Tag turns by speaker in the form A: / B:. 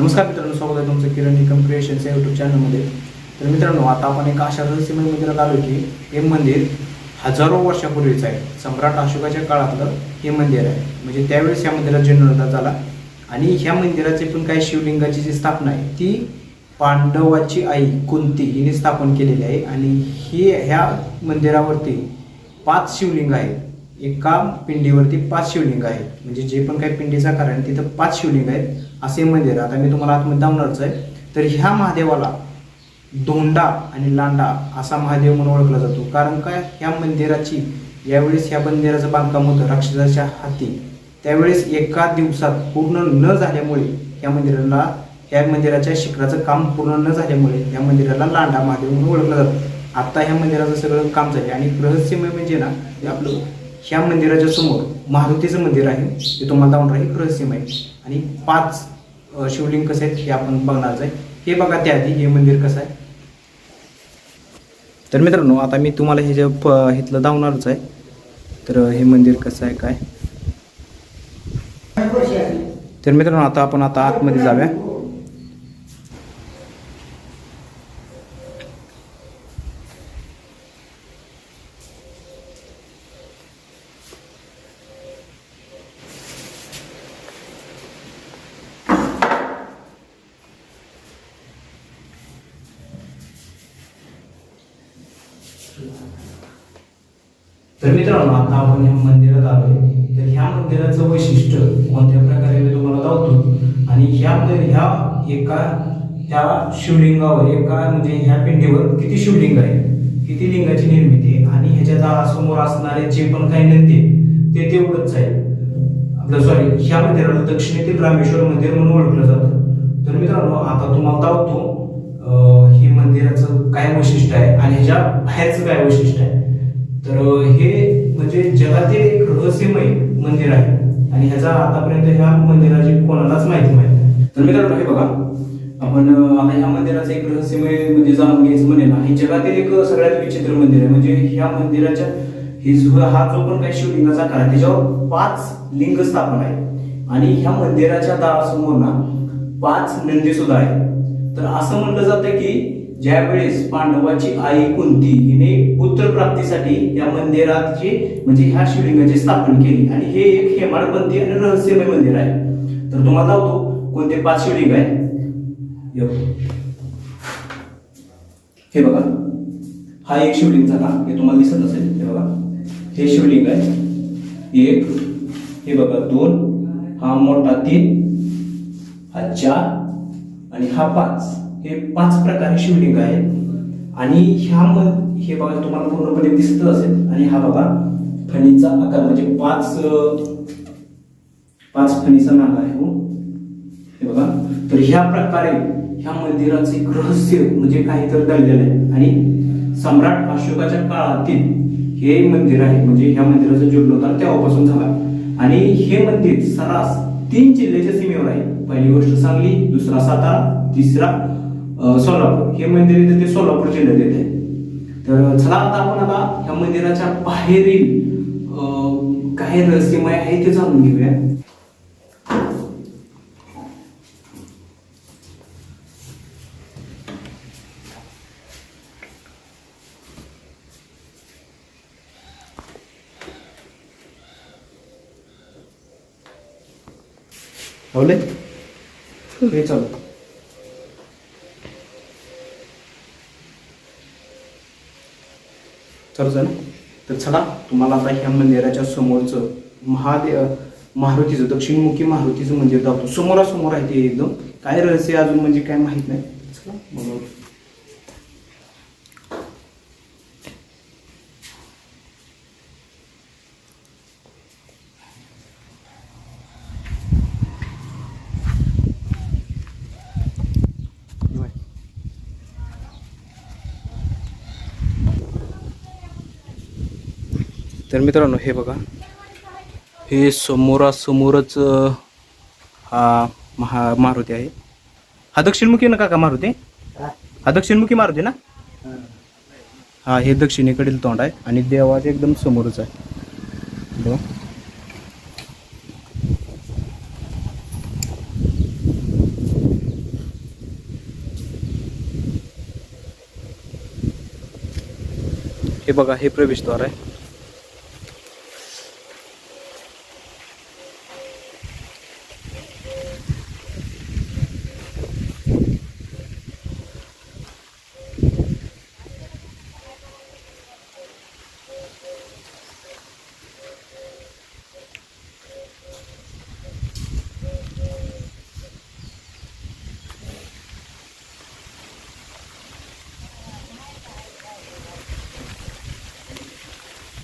A: नमस्कार मित्रांनो स्वागत आहे तुमचं किरण निकम क्रिएशन्स या यूट्यूब चॅनलमध्ये तर मित्रांनो आता आपण एका अशा रहस्यमय मंदिरात आलो की हे मंदिर हजारो वर्षापूर्वीचं आहे. सम्राट अशोकाच्या काळातलं हे मंदिर आहे. म्हणजे त्यावेळेस या मंदिरात जीर्णोद्धार झाला. आणि ह्या मंदिराचे पण काही शिवलिंगाची जी स्थापना आहे ती पांडवाची आई कुंती हिने स्थापन केलेली आहे. आणि ही ह्या मंदिरावरती पाच शिवलिंग आहेत. एका पिंडीवरती पाच शिवलिंग आहेत. म्हणजे जे पण काही पिंडीचा कारण आहे तिथं पाच शिवलिंग आहेत असे मंदिर आता मी तुम्हाला आतमध्ये दावणारच आहे. तर ह्या महादेवाला धोंडा आणि लांडा असा महादेव म्हणून ओळखला जातो. कारण काय ह्या मंदिराची यावेळेस ह्या मंदिराचं बांधकाम होतं राक्षसाच्या हाती. त्यावेळेस एका दिवसात पूर्ण न झाल्यामुळे या मंदिराला या मंदिराच्या शिखराचं काम पूर्ण न झाल्यामुळे या मंदिराला लांडा महादेव म्हणून ओळखलं जातं. आता ह्या मंदिराचं सगळं काम झाले आणि रहस्यमय म्हणजे ना हे आपलं ह्या मंदिराच्या समोर मारुतीचं मंदिर आहे. ते तुम्हाला दावणार आहे. रहस्यमय. आणि पाच शिवलिंग कसे आहेत हे आपण बघणारच आहे. हे बघा त्याआधी हे मंदिर कसं आहे. तर मित्रांनो आता मी तुम्हाला हे जे प इथलं दावणारच आहे. तर हे मंदिर कसं आहे काय? तर मित्रांनो आता आपण आता आतमध्ये जाऊया. तर मित्रांनो आता आपण ह्या मंदिरात आलोय. तर ह्या मंदिराचं वैशिष्ट्य कोणत्या प्रकारे मी तुम्हाला दावतो आणि ह्या ह्या एका ह्या शिवलिंगावर एका म्हणजे ह्या पिंडीवर किती शिवलिंग आहे? किती लिंगाची निर्मिती आणि ह्याच्या दारासमोर असणारे जे पण काही नंदी ते तेवढंच आहे. आपलं सॉरी ह्या मंदिराला दक्षिणेतील रामेश्वर मंदिर म्हणून ओळखलं जातं. तर मित्रांनो आता तुम्हाला दावतो हे मंदिराचं काय वैशिष्ट्य आहे आणि ह्याच्या बाहेरचं काय वैशिष्ट्य आहे. तर हे म्हणजे जगातील एक रहस्यमय मंदिर आहे. आणि ह्याचा आतापर्यंत ह्या मंदिराची कोणालाच माहिती नाही. तर मित्रांनो हे बघा. आपण आता ह्या मंदिराचं एक रहस्यमय म्हणजे जाणून घ्यायचं म्हणेल. हे जगातील एक सगळ्यात विचित्र मंदिर आहे. म्हणजे ह्या मंदिराच्या हे हा जो पण काही शिवलिंगाचा आकार आहे त्याच्यावर पाच लिंग स्थापन आहे आणि ह्या मंदिराच्या दारासमोर ना पाच नंदी सुद्धा आहे तर असं म्हणलं जातं की ज्यावेळेस पांडवाची आई कुंती हिने पुत्र प्राप्तीसाठी या मंदिराची म्हणजे ह्या शिवलिंगाची स्थापन केली. आणि हे एक हेमाडपंथी आणि रहस्यमय मंदिर आहे. तर तुम्हाला लावतो. कोणते पाच शिवलिंग आहे हे बघा. हा एक शिवलिंग झाला हे तुम्हाला दिसत असेल. हे बघा. हे शिवलिंग आहे. एक हे बघा दोन हा मोठा तीन हा चार आणि हा पाच. हे पाच प्रकारे शिवलिंग आहे. आणि ह्या हे बघा तुम्हाला पूर्णपणे दिसत असेल. आणि हा बघा फणीचा आकार म्हणजे पाच पाच फणीचा नाग आहे हो. हे बघा. तर ह्या प्रकारे ह्या मंदिराचे एक रहस्य म्हणजे काहीतरी दडलेलं आहे. आणि सम्राट अशोकाच्या काळातील हे मंदिर आहे म्हणजे ह्या मंदिराचा जीर्णोद्धार तेव्हापासून झाला. आणि हे मंदिर सरास तीन जिल्ह्याच्या सीमेवर आहे. पहिली गोष्ट सांगली दुसरा सातारा तिसरा सोलापूर. हे मंदिर येतं ते सोलापूर जिल्ह्यात येत. आहे तर चला आता आपण आता ह्या मंदिराच्या बाहेरील काय रहस्यमय आहे ते जाणून घेऊया. लावले हे चालू. चालूच तर चला तुम्हाला आता ह्या मंदिराच्या समोरचं महादेव मारुतीचं दक्षिणमुखी मारुतीचं मंदिर दाखवतो. समोरासमोर आहे ते एकदम. काय रहस्य आहे अजून म्हणजे काय माहीत नाही. चला बघू तर मित्रांनो हे बघा. हे समोरासमोरच हा महा मारुती आहे. हा दक्षिणमुखी ना काका मारुती? हा. दक्षिणमुखी मारुती ना? हा. हे दक्षिणेकडील तोंड आहे आणि देवाच एकदम समोरच आहे. हे बघा हे प्रवेशद्वार आहे.